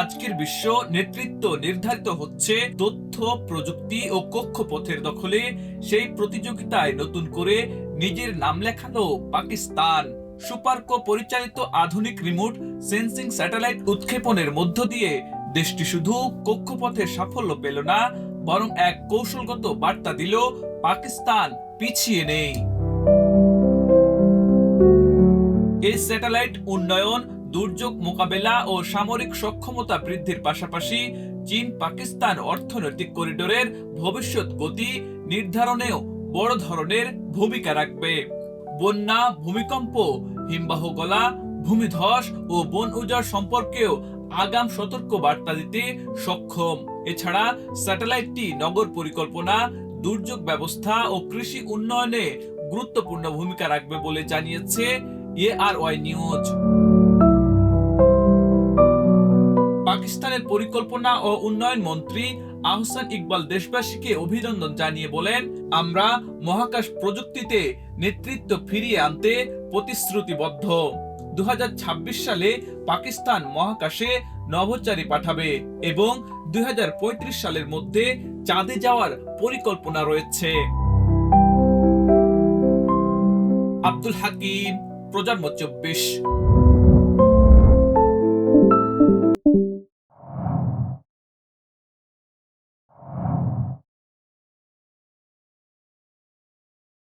আজকের বিশ্ব নেতৃত্ব নির্ধারিত হচ্ছে তথ্য, প্রযুক্তি ও কক্ষপথের দখলে। সেই প্রতিযোগিতায় নতুন করে নিজের নাম লেখালো পাকিস্তান। সুপারকো পরিচালিত আধুনিক রিমোট সেন্সিং স্যাটেলাইট উৎক্ষেপণের মধ্য দিয়ে দেশটি শুধু কক্ষপথের সাফল্য পেল না, বরং এক কৌশলগত বার্তা দিল, পাকিস্তান পিছিয়ে নেই। এই স্যাটেলাইট উন্নয়ন দুর্যোগ মোকাবেলা ও সামরিক সক্ষমতা বৃদ্ধির পাশাপাশি চীন পাকিস্তান অর্থনৈতিক করিডোরের ভবিষ্যৎ গতি নির্ধারণেও বড় ধরনের ভূমিকা রাখবে। বন্যা, ভূমিকম্প, হিমবাহ গলা, ভূমিধস ও বন উজাড় সম্পর্কেও আগাম সতর্ক বার্তা দিতে সক্ষম। এছাড়া স্যাটেলাইটটি নগর পরিকল্পনা, দুর্যোগ ব্যবস্থা ও কৃষি উন্নয়নে গুরুত্বপূর্ণ ভূমিকা রাখবে বলে জানিয়েছে এআরওয়াই নিউজ। পাকিস্তানের পরিকল্পনা ও উন্নয়ন মন্ত্রী আহসান ইকবাল দেশবাসীকে অভিনন্দন জানিয়ে বলেন, আমরা মহাকাশ প্রযুক্তিতে নেতৃত্ব ফিরিয়ে আনতে প্রতিশ্রুতিবদ্ধ। দুই হাজার ছাব্বিশ সালে পাকিস্তান মহাকাশে নভোচারী পাঠাবে এবং দুই হাজার পঁয়ত্রিশ সালের মধ্যে চাঁদে যাওয়ার পরিকল্পনা রয়েছে। আব্দুল হাকিম, প্রজন্ম চব্বিশ।